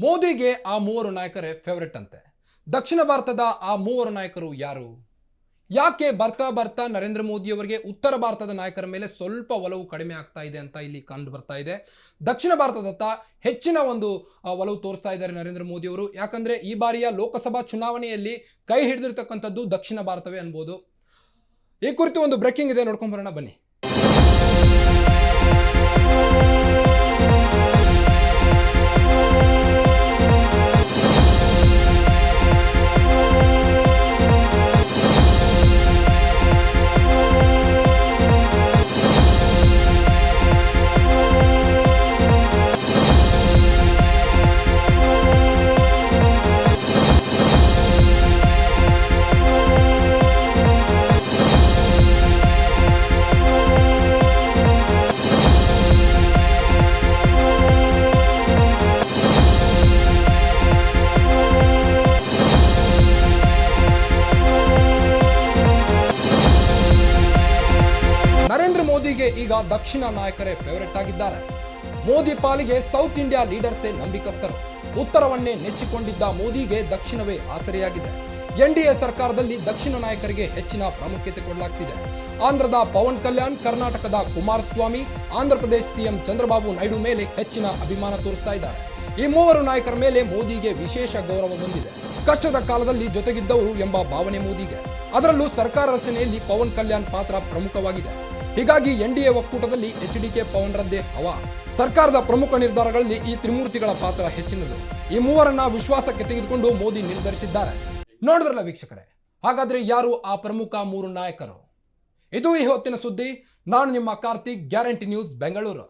ಮೋದಿಗೆ ಆ ಮೂವರು ನಾಯಕರೇ ಫೇವ್ರೇಟ್ ಅಂತೆ. ದಕ್ಷಿಣ ಭಾರತದ ಆ ಮೂವರು ನಾಯಕರು ಯಾರು? ಯಾಕೆ ಬರ್ತಾ ಬರ್ತಾ ನರೇಂದ್ರ ಮೋದಿಯವರಿಗೆ ಉತ್ತರ ಭಾರತದ ನಾಯಕರ ಮೇಲೆ ಸ್ವಲ್ಪ ಒಲವು ಕಡಿಮೆ ಆಗ್ತಾ ಇದೆ ಅಂತ ಇಲ್ಲಿ ಕಂಡು ಬರ್ತಾ ಇದೆ. ದಕ್ಷಿಣ ಭಾರತದತ್ತ ಹೆಚ್ಚಿನ ಒಂದು ಒಲವು ತೋರಿಸ್ತಾ ಇದ್ದಾರೆ ನರೇಂದ್ರ ಮೋದಿಯವರು ಯಾಕಂದ್ರೆ ಈ ಬಾರಿಯ ಲೋಕಸಭಾ ಚುನಾವಣೆಯಲ್ಲಿ ಕೈ ಹಿಡಿದಿರ್ತಕ್ಕಂಥದ್ದು ದಕ್ಷಿಣ ಭಾರತವೇ ಅನ್ಬೋದು. ಈ ಕುರಿತು ಒಂದು ಬ್ರೇಕಿಂಗ್ ಇದೆ, ನೋಡ್ಕೊಂಡ್ ಬರೋಣ, ಬನ್ನಿ. ಮೋದಿಗೆ ಈಗ ದಕ್ಷಿಣ ನಾಯಕರೇ ಫೇವರೆಟ್ ಆಗಿದ್ದಾರೆ. ಮೋದಿ ಪಾಲಿಗೆ ಸೌತ್ ಇಂಡಿಯಾ ಲೀಡರ್ಸೇ ನಂಬಿಕಸ್ಥರು. ಉತ್ತರವನ್ನೇ ನೆಚ್ಚಿಕೊಂಡಿದ್ದ ಮೋದಿಗೆ ದಕ್ಷಿಣವೇ ಆಸರೆಯಾಗಿದೆ. ಎನ್ಡಿಎ ಸರ್ಕಾರದಲ್ಲಿ ದಕ್ಷಿಣ ನಾಯಕರಿಗೆ ಹೆಚ್ಚಿನ ಪ್ರಾಮುಖ್ಯತೆ ಕೊಡಲಾಗ್ತಿದೆ. ಆಂಧ್ರದ ಪವನ್ ಕಲ್ಯಾಣ್, ಕರ್ನಾಟಕದ ಕುಮಾರಸ್ವಾಮಿ, ಆಂಧ್ರಪ್ರದೇಶ ಸಿಎಂ ಚಂದ್ರಬಾಬು ನಾಯ್ಡು ಮೇಲೆ ಹೆಚ್ಚಿನ ಅಭಿಮಾನ ತೋರಿಸ್ತಾ ಇದ್ದಾರೆ. ಈ ಮೂವರು ನಾಯಕರ ಮೇಲೆ ಮೋದಿಗೆ ವಿಶೇಷ ಗೌರವ ಹೊಂದಿದೆ. ಕಷ್ಟದ ಕಾಲದಲ್ಲಿ ಜೊತೆಗಿದ್ದವರು ಎಂಬ ಭಾವನೆ ಮೋದಿಗೆ. ಅದರಲ್ಲೂ ಸರ್ಕಾರ ರಚನೆಯಲ್ಲಿ ಪವನ್ ಕಲ್ಯಾಣ್ ಪಾತ್ರ ಪ್ರಮುಖವಾಗಿದೆ. ಹೀಗಾಗಿ ಎನ್ಡಿಎ ಒಕ್ಕೂಟದಲ್ಲಿ ಎಚ್ ಡಿ ಕೆ ಪವನ್ ರದ್ದೇ ಹವಾ. ಸರ್ಕಾರದ ಪ್ರಮುಖ ನಿರ್ಧಾರಗಳಲ್ಲಿ ಈ ತ್ರಿಮೂರ್ತಿಗಳ ಪಾತ್ರ ಹೆಚ್ಚಿನದು. ಈ ಮೂವರನ್ನ ವಿಶ್ವಾಸಕ್ಕೆ ತೆಗೆದುಕೊಂಡು ಮೋದಿ ನಿರ್ಧರಿಸಿದ್ದಾರೆ. ನೋಡಿದ್ರಲ್ಲ ವೀಕ್ಷಕರೇ? ಹಾಗಾದ್ರೆ ಯಾರು ಆ ಪ್ರಮುಖ ಮೂರು ನಾಯಕರು? ಇದು ಈ ಹೊತ್ತಿನ ಸುದ್ದಿ. ನಾನು ನಿಮ್ಮ ಕಾರ್ತಿಕ್, ಗ್ಯಾರಂಟಿ ನ್ಯೂಸ್, ಬೆಂಗಳೂರು.